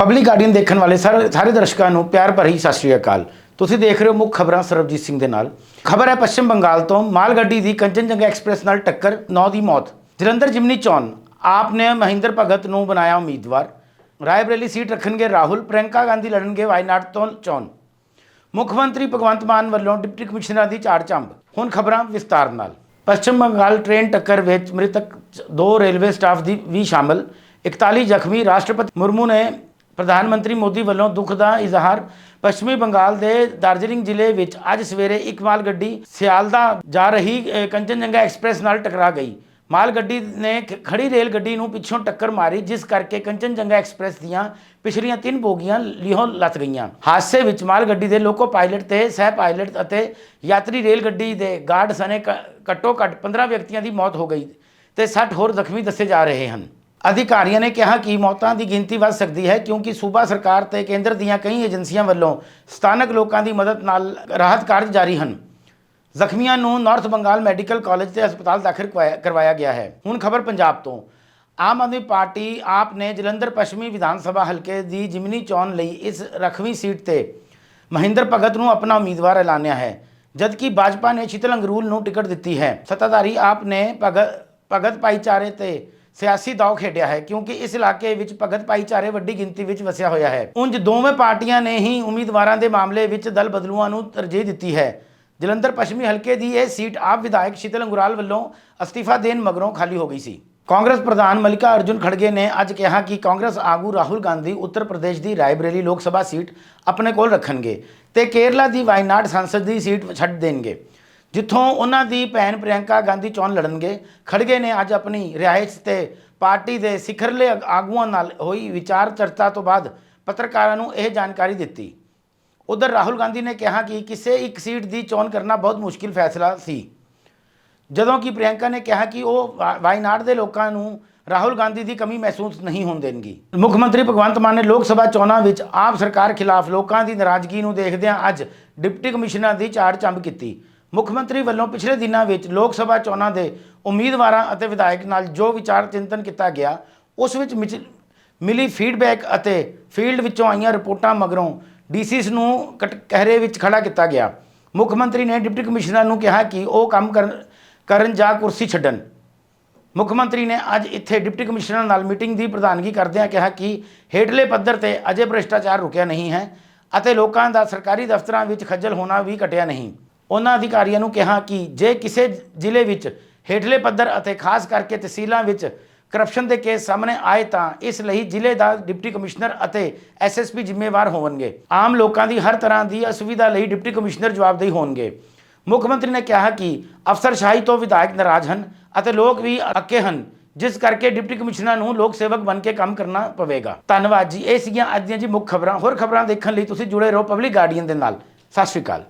Public guardian ਦੇਖਣ ਵਾਲੇ ਸਾਰੇ ਸਾਰੇ ਦਰਸ਼ਕਾਂ ਨੂੰ ਪਿਆਰ ਭਰੀ ਸਤਿ ਸ਼੍ਰੀ ਅਕਾਲ। ਤੁਸੀਂ ਦੇਖ ਰਹੇ ਹੋ ਮੁੱਖ ਖਬਰਾਂ ਸਰਬਜੀਤ ਸਿੰਘ ਦੇ ਨਾਲ। ਖਬਰ ਹੈ ਪੱਛਮ ਬੰਗਾਲ ਤੋਂ। ਮਾਲ ਗੱਡੀ ਦੀ ਕੰਚਨਜੰਗਾ ਐਕਸਪ੍ਰੈਸ ਨਾਲ ਟੱਕਰ 9 ਦੀ ਮੌਤ। ਜਲੰਧਰ ਜਿਮਨੀ ਚੌਨ ਆਪ ਨੇ ਮਹਿੰਦਰ ਭਗਤ ਨੂੰ ਬਣਾਇਆ ਉਮੀਦਵਾਰ। ਰਾਏਬਰੇਲੀ ਸੀਟ ਰੱਖਣਗੇ ਰਾਹੁਲ, ਪ੍ਰਿਯੰਕਾ ਗਾਂਧੀ ਲੜਨਗੇ ਵਾਇਨਾਡ ਤੋਂ ਚੋਣ ਮੁੱਖ ਮੰਤਰੀ ਭਗਵੰਤ ਮਾਨ ਵੱਲੋਂ ਡਿਪਟੀ ਕਮਿਸ਼ਨਰਾਂ ਦੀ ਝਾੜ ਚੰਬ। ਹੁਣ ਖਬਰਾਂ ਵਿਸਤਾਰ ਨਾਲ। ਪੱਛਮ ਬੰਗਾਲ ਟ੍ਰੇਨ ਟੱਕਰ ਵਿੱਚ ਮ੍ਰਿਤਕ ਦੋ ਰੇਲਵੇ ਸਟਾਫ ਦੀ ਵੀ ਸ਼ਾਮਲ। 41 ਜ਼ਖਮੀ ਰਾਸ਼ਟਰਪਤੀ ਮੁਰਮੂ ਨੇ ਪ੍ਰਧਾਨ ਮੰਤਰੀ ਮੋਦੀ ਵੱਲੋਂ ਦੁੱਖ ਦਾ ਇਜ਼ਹਾਰ ਪੱਛਮੀ ਬੰਗਾਲ ਦੇ ਦਾਰਜੀਲਿੰਗ ਜ਼ਿਲ੍ਹੇ ਵਿੱਚ ਅੱਜ ਸਵੇਰੇ ਇੱਕ ਮਾਲ ਗੱਡੀ ਸਿਆਲਦਾ ਜਾ ਰਹੀ ਅ, ਕੰਚਨਜੰਗਾ ਐਕਸਪ੍ਰੈਸ ਨਾਲ ਟਕਰਾ ਗਈ। ਮਾਲ ਗੱਡੀ ਨੇ ਖ- ਖੜੀ ਰੇਲ ਗੱਡੀ ਨੂੰ ਪਿੱਛੋਂ ਟੱਕਰ ਮਾਰੀ ਜਿਸ ਕਰਕੇ ਕੰਚਨਜੰਗਾ ਐਕਸਪ੍ਰੈਸ ਦੀਆਂ ਪਿਛਲੀਆਂ ਤਿੰਨ ਬੋਗੀਆਂ ਲਿਹੋਂ ਲੱਤ ਗਈਆਂ। ਹਾਦਸੇ ਵਿੱਚ ਮਾਲ ਗੱਡੀ ਦੇ ਲੋਕੋ ਪਾਇਲਟ ਤੇ ਸਹਿ ਪਾਇਲਟ ਅਤੇ ਯਾਤਰੀ ਰੇਲ ਗੱਡੀ ਦੇ ਗਾਰਡ ਸਣੇ ਕ- ਘੱਟੋ ਘੱਟ 15 ਵਿਅਕਤੀਆਂ ਦੀ ਮੌਤ ਹੋ ਗਈ ਤੇ 60 ਹੋਰ ਜ਼ਖਮੀ ਦੱਸੇ ਜਾ ਰਹੇ ਹਨ। ਅਧਿਕਾਰੀਆਂ ਨੇ ਕਿਹਾ ਕਿ ਮੌਤਾਂ ਦੀ ਗਿਣਤੀ ਵੱਧ ਸਕਦੀ ਹੈ ਕਿਉਂਕਿ ਸੂਬਾ ਸਰਕਾਰ ਤੇ ਕੇਂਦਰ ਦੀਆਂ ਕਈ ਏਜੰਸੀਆਂ ਵੱਲੋਂ ਸਥਾਨਕ ਲੋਕਾਂ ਦੀ ਮਦਦ ਨਾਲ ਰਾਹਤ ਕਾਰਜ ਜਾਰੀ ਹਨ। ਜ਼ਖਮੀਆਂ ਨੂੰ ਨਾਰਥ ਬੰਗਾਲ ਮੈਡੀਕਲ ਕਾਲਜ ਤੇ ਹਸਪਤਾਲ ਦਾਖਲ ਕਰਵਾਇਆ- ਕਰਵਾਇਆ ਗਿਆ ਹੈ। ਹੁਣ ਖਬਰ ਪੰਜਾਬ ਤੋਂ। ਆਮ ਆਦਮੀ ਪਾਰਟੀ ਆਪ ਨੇ ਜਲੰਧਰ ਪੱਛਮੀ ਵਿਧਾਨ ਸਭਾ ਹਲਕੇ ਦੀ ਜਿਮਨੀ ਚੋਣ ਲਈ ਇਸ ਰਖਵੀਂ ਸੀਟ ਤੇ ਮਹਿੰਦਰ ਭਗਤ ਨੂੰ ਆਪਣਾ ਉਮੀਦਵਾਰ ਐਲਾਨਿਆ ਹੈ, ਜਦਕਿ ਭਾਜਪਾ ਨੇ ਸ਼ੀਤਲ ਅੰਗਰੂਲ ਨੂੰ ਟਿਕਟ ਦਿੱਤੀ ਹੈ। ਸੱਤਾਧਾਰੀ ਆਪ ਨੇ ਭਗਤ ਭਗਤ ਭਾਈਚਾਰੇ ਤੇ ਸਿਆਸੀ ਦਾਅ ਖੇਡਿਆ ਹੈ, ਕਿਉਂਕਿ ਇਸ ਇਲਾਕੇ ਵਿੱਚ ਭਗਤ ਭਾਈਚਾਰੇ ਵੱਡੀ ਗਿਣਤੀ ਵਿੱਚ ਵਸਿਆ ਹੋਇਆ ਹੈ। ਉਂਝ ਦੋਵੇਂ ਪਾਰਟੀਆਂ ਨੇ ਹੀ ਉਮੀਦਵਾਰਾਂ ਦੇ ਮਾਮਲੇ ਵਿੱਚ ਦਲ ਬਦਲੂਆਂ ਨੂੰ ਤਰਜੀਹ ਦਿੱਤੀ ਹੈ। ਜਲੰਧਰ ਪੱਛਮੀ ਹਲਕੇ ਦੀ ਇਹ ਸੀਟ ਆਪ ਵਿਧਾਇਕ ਸ਼ੀਤਲ ਅੰਗੁਰਾਲ ਵੱਲੋਂ ਅਸਤੀਫਾ ਦੇਣ ਮਗਰੋਂ ਖਾਲੀ ਹੋ ਗਈ ਸੀ। ਕਾਂਗਰਸ ਪ੍ਰਧਾਨ ਮਲਿਕਾ ਅਰਜੁਨ ਖੜਗੇ ਨੇ ਅੱਜ ਕਿਹਾ ਕਿ ਕਾਂਗਰਸ ਆਗੂ ਰਾਹੁਲ ਗਾਂਧੀ ਉੱਤਰ ਪ੍ਰਦੇਸ਼ ਦੀ ਰਾਏਬਰੇਲੀ ਲੋਕ ਸਭਾ ਸੀਟ ਆਪਣੇ ਕੋਲ ਰੱਖਣਗੇ ਤੇ ਕੇਰਲਾ ਦੀ ਵਾਇਨਾਡ ਸੰਸਦ ਦੀ ਸੀਟ ਛੱਡ ਦੇਣਗੇ। ਜਿੱਥੋਂ ਉਹਨਾਂ ਦੀ ਭੈਣ ਪ੍ਰਿਯੰਕਾ ਗਾਂਧੀ ਚੋਣ ਲੜਨਗੇ ਖੜਗੇ ਨੇ ਅੱਜ ਆਪਣੀ ਰਿਹਾਇਸ਼ ਤੇ ਪਾਰਟੀ ਦੇ ਸਿਖਰਲੇ ਆਗੂਆਂ ਨਾਲ ਹੋਈ ਵਿਚਾਰ ਚਰਚਾ ਤੋਂ ਬਾਅਦ ਪੱਤਰਕਾਰਾਂ ਨੂੰ ਇਹ ਜਾਣਕਾਰੀ ਦਿੱਤੀ। ਉਧਰ ਰਾਹੁਲ ਗਾਂਧੀ ਨੇ ਕਿਹਾ ਕਿ ਕਿਸੇ ਇੱਕ ਸੀਟ ਦੀ ਚੋਣ ਕਰਨਾ ਬਹੁਤ ਮੁਸ਼ਕਿਲ ਫੈਸਲਾ ਸੀ। ਜਦੋਂ ਕਿ ਪ੍ਰਿਯੰਕਾ ਨੇ ਕਿਹਾ ਕਿ ਉਹ ਵਾ- ਵਾਇਨਾਡ ਦੇ ਲੋਕਾਂ ਨੂੰ ਰਾਹੁਲ ਗਾਂਧੀ ਦੀ ਕਮੀ ਮਹਿਸੂਸ ਨਹੀਂ ਹੋਣ ਦੇਣਗੀ। ਮੁੱਖ ਮੰਤਰੀ ਭਗਵੰਤ ਮਾਨ ਨੇ ਲੋਕ ਸਭਾ ਚੋਣਾਂ ਵਿੱਚ ਆਪ ਸਰਕਾਰ ਖਿਲਾਫ ਲੋਕਾਂ ਦੀ ਨਾਰਾਜ਼ਗੀ ਨੂੰ ਦੇਖਦਿਆਂ ਅੱਜ ਡਿਪਟੀ ਕਮਿਸ਼ਨਰ ਦੀ ਝਾੜ ਚੰਬ ਕੀਤੀ। ਮੁੱਖ ਮੰਤਰੀ ਵੱਲੋਂ ਪਿਛਲੇ ਦਿਨਾਂ ਵਿੱਚ ਲੋਕ ਸਭਾ ਚੋਣਾਂ ਦੇ ਉਮੀਦਵਾਰਾਂ ਅਤੇ ਵਿਧਾਇਕ ਨਾਲ ਜੋ ਵਿਚਾਰ ਚਿੰਤਨ ਕੀਤਾ ਗਿਆ, ਉਸ ਵਿੱਚ ਮਿਚ- ਮਿਲੀ ਫੀਡਬੈਕ ਅਤੇ ਫੀਲਡ ਵਿੱਚੋਂ ਆਈਆਂ ਰਿਪੋਰਟਾਂ ਮਗਰੋਂ ਡੀਸੀਸ ਨੂੰ ਕਟ- ਕਹਿਰੇ ਵਿੱਚ ਖੜਾ ਕੀਤਾ ਗਿਆ। ਮੁੱਖ ਮੰਤਰੀ ਨੇ ਡਿਪਟੀ ਕਮਿਸ਼ਨਰ ਨੂੰ ਕਿਹਾ ਕਿ ਉਹ ਕੰਮ ਕਰਨ ਜਾਂ ਕੁਰਸੀ ਛੱਡਣ। ਮੁੱਖ ਮੰਤਰੀ ਨੇ ਅੱਜ ਇੱਥੇ ਡਿਪਟੀ ਕਮਿਸ਼ਨਰ ਨਾਲ ਮੀਟਿੰਗ ਦੀ ਪ੍ਰਧਾਨਗੀ ਕਰਦਿਆਂ ਕਿਹਾ ਕਿ ਹੇਠਲੇ ਪੱਧਰ ਤੇ ਅਜੇ ਭ੍ਰਿਸ਼ਟਾਚਾਰ ਰੁਕਿਆ ਨਹੀਂ ਹੈ ਅਤੇ ਲੋਕਾਂ ਦਾ ਸਰਕਾਰੀ ਦਫ਼ਤਰਾਂ ਵਿੱਚ ਖੱਜਲ ਹੋਣਾ ਵੀ ਘਟਿਆ ਨਹੀਂ। ਉਹਨਾਂ ਅਧਿਕਾਰੀਆਂ ਨੂੰ ਕਿਹਾ ਕਿ ਜੇ ਕਿਸੇ ਜ਼ਿਲ੍ਹੇ ਵਿੱਚ ਹੇਠਲੇ ਪੱਧਰ ਅਤੇ ਖਾਸ ਕਰਕੇ ਤਹਿਸੀਲਾਂ ਵਿੱਚ ਕਰਪਸ਼ਨ ਦੇ ਕੇਸ ਸਾਹਮਣੇ ਆਏ ਤਾਂ ਇਸ ਲਈ ਜ਼ਿਲ੍ਹੇ ਦਾ ਡਿਪਟੀ ਕਮਿਸ਼ਨਰ ਅਤੇ ਐਸਐਸਪੀ ਜ਼ਿੰਮੇਵਾਰ ਹੋਣਗੇ। ਆਮ ਲੋਕਾਂ ਦੀ ਹਰ ਤਰ੍ਹਾਂ ਦੀ ਅਸੁਵਿਧਾ ਲਈ ਡਿਪਟੀ ਕਮਿਸ਼ਨਰ ਜਵਾਬਦੇਹੀ ਹੋਣਗੇ। ਮੁੱਖ ਮੰਤਰੀ ਨੇ ਕਿਹਾ ਕਿ ਅਫਸਰਸ਼ਾਹੀ ਤੋਂ ਵਿਧਾਇਕ ਨਾਰਾਜ਼ ਹਨ ਅਤੇ ਲੋਕ ਵੀ ਅੱਕੇ ਹਨ, ਜਿਸ ਕਰਕੇ ਡਿਪਟੀ ਕਮਿਸ਼ਨਰ ਨੂੰ ਲੋਕ ਸੇਵਕ ਬਣ ਕੇ ਕੰਮ ਕਰਨਾ ਪਵੇਗਾ। ਧੰਨਵਾਦ ਜੀ, ਇਹ ਸੀਗੀਆਂ ਅੱਜ ਦੀਆਂ ਜੀ ਮੁੱਖ ਖਬਰਾਂ। ਹੋਰ ਖਬਰਾਂ ਦੇਖਣ ਲਈ ਤੁਸੀਂ ਜੁੜੇ ਰਹੋ ਪਬਲਿਕ ਗਾਰਡੀਅਨ ਦੇ ਨਾਲ। ਸਤਿ ਸ਼੍ਰੀ ਅਕਾਲ।